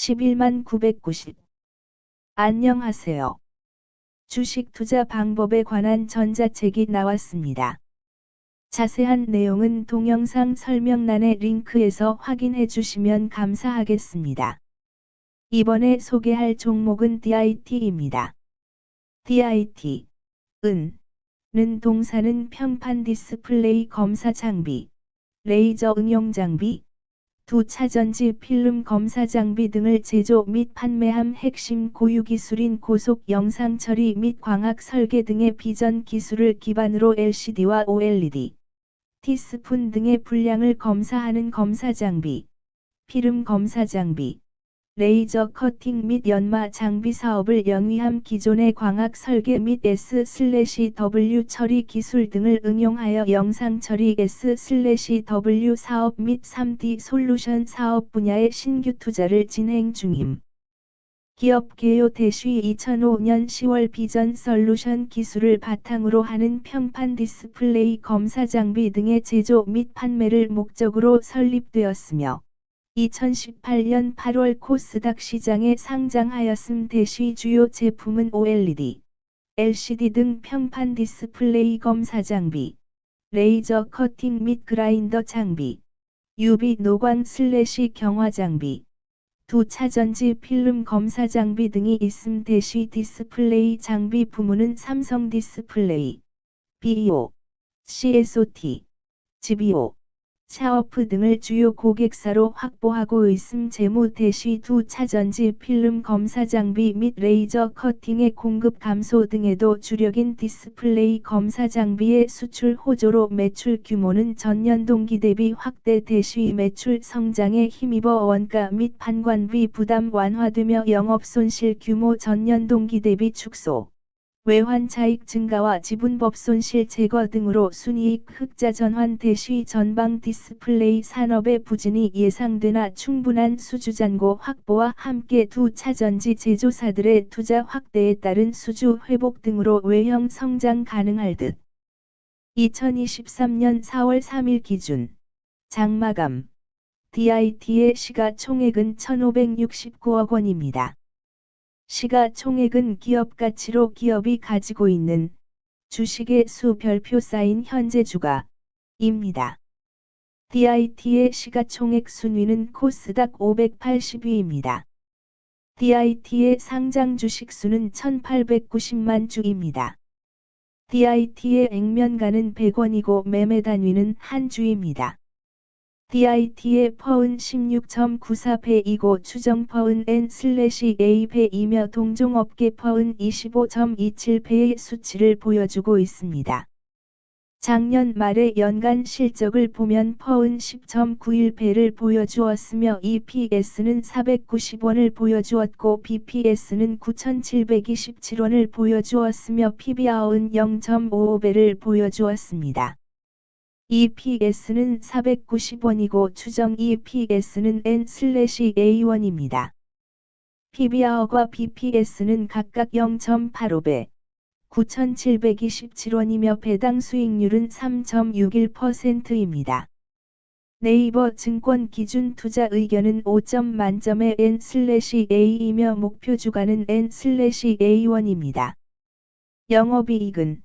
11만 990. 안녕하세요. 주식 투자 방법에 관한 전자책이 나왔습니다. 자세한 내용은 동영상 설명란의 링크에서 확인해 주시면 감사하겠습니다. 이번에 소개할 종목은 DIT입니다. DIT, 은, 는 동사는 평판 디스플레이 검사 장비, 레이저 응용 장비, 두 차전지 필름 검사 장비 등을 제조 및 판매함 핵심 고유 기술인 고속 영상 처리 및 광학 설계 등의 비전 기술을 기반으로 LCD와 OLED, 티스푼 등의 분량을 검사하는 검사 장비, 필름 검사 장비, 레이저 커팅 및 연마 장비 사업을 영위함 기존의 광학 설계 및 S/W 처리 기술 등을 응용하여 영상 처리 S/W 사업 및 3D 솔루션 사업 분야의 신규 투자를 진행 중임. 기업 개요 대쉬 2005년 10월 비전 솔루션 기술을 바탕으로 하는 평판 디스플레이 검사 장비 등의 제조 및 판매를 목적으로 설립되었으며 2018년 8월 코스닥 시장에 상장하였음 대시 주요 제품은 OLED, LCD 등 평판 디스플레이 검사 장비, 레이저 커팅 및 그라인더 장비, UV 노광 슬래시 경화 장비, 두 차전지 필름 검사 장비 등이 있음 대시 디스플레이 장비 부문은 삼성 디스플레이, BO, CSOT, GBO, 샤워프 등을 주요 고객사로 확보하고 있음 재무 대시 두 차전지 필름 검사 장비 및 레이저 커팅의 공급 감소 등에도 주력인 디스플레이 검사 장비의 수출 호조로 매출 규모는 전년 동기 대비 확대 대시 매출 성장에 힘입어 원가 및 판관비 부담 완화되며 영업 손실 규모 전년 동기 대비 축소. 외환 차익 증가와 지분법 손실 제거 등으로 순이익 흑자 전환 대시 전방 디스플레이 산업의 부진이 예상되나 충분한 수주 잔고 확보와 함께 두 차전지 제조사들의 투자 확대에 따른 수주 회복 등으로 외형 성장 가능할 듯. 2023년 4월 3일 기준 장마감 DIT의 시가총액은 1,569억 원입니다. 시가총액은 기업 가치로 기업이 가지고 있는 주식의 수 별표 쌓인 현재 주가입니다. DIT의 시가총액 순위는 코스닥 580위입니다. DIT의 상장 주식 수는 1890만 주입니다. DIT의 액면가는 100원이고 매매 단위는 한 주입니다. DIT의 퍼은 16.94배이고 추정 퍼은 N/A배이며 동종업계 퍼은 25.27배의 수치를 보여주고 있습니다. 작년 말의 연간 실적을 보면 퍼은 10.91배를 보여주었으며 EPS는 490원을 보여주었고 BPS는 9,727원을 보여주었으며 PBR은 0.55배를 보여주었습니다. EPS는 490원이고 추정 EPS는 N/A1입니다. PBR과 BPS는 각각 0.85배, 9,727원이며 배당 수익률은 3.61%입니다. 네이버 증권 기준 투자 의견은 5점 만점의 N/A이며 목표 주가는 N/A1입니다. 영업이익은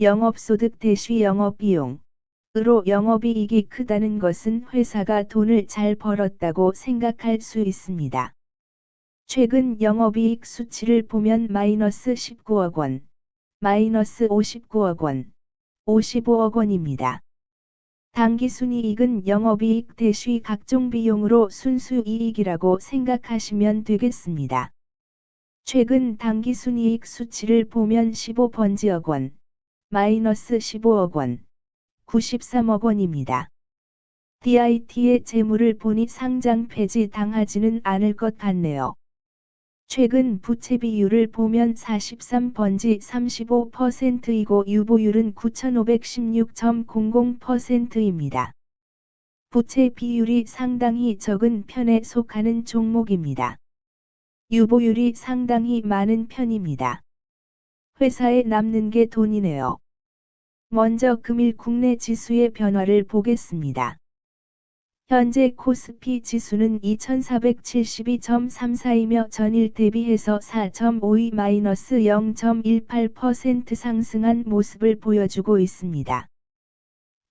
영업소득 대시 영업비용 으로 영업이익이 크다는 것은 회사가 돈을 잘 벌었다고 생각할 수 있습니다. 최근 영업이익 수치를 보면 마이너스 19억 원, 마이너스 59억 원, 55억 원입니다. 당기순이익은 영업이익 대시 각종 비용으로 순수이익이라고 생각하시면 되겠습니다. 최근 당기순이익 수치를 보면 15번지억 원, 마이너스 15억 원, 93억 원입니다. DIT의 재물을 보니 상장 폐지 당하지는 않을 것 같네요. 최근 부채 비율을 보면 43번지 35%이고 유보율은 9,516.00%입니다. 부채 비율이 상당히 적은 편에 속하는 종목입니다. 유보율이 상당히 많은 편입니다. 회사에 남는 게 돈이네요. 먼저 금일 국내 지수의 변화를 보겠습니다. 현재 코스피 지수는 2472.34이며 전일 대비해서 4.52-0.18% 상승한 모습을 보여주고 있습니다.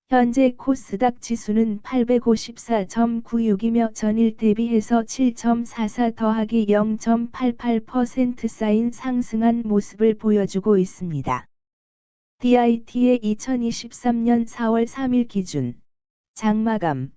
현재 코스닥 지수는 854.96이며 전일 대비해서 7.44 더하기 0.88% 쌓인 상승한 모습을 보여주고 있습니다. DIT의 2023년 4월 3일 기준. 장마감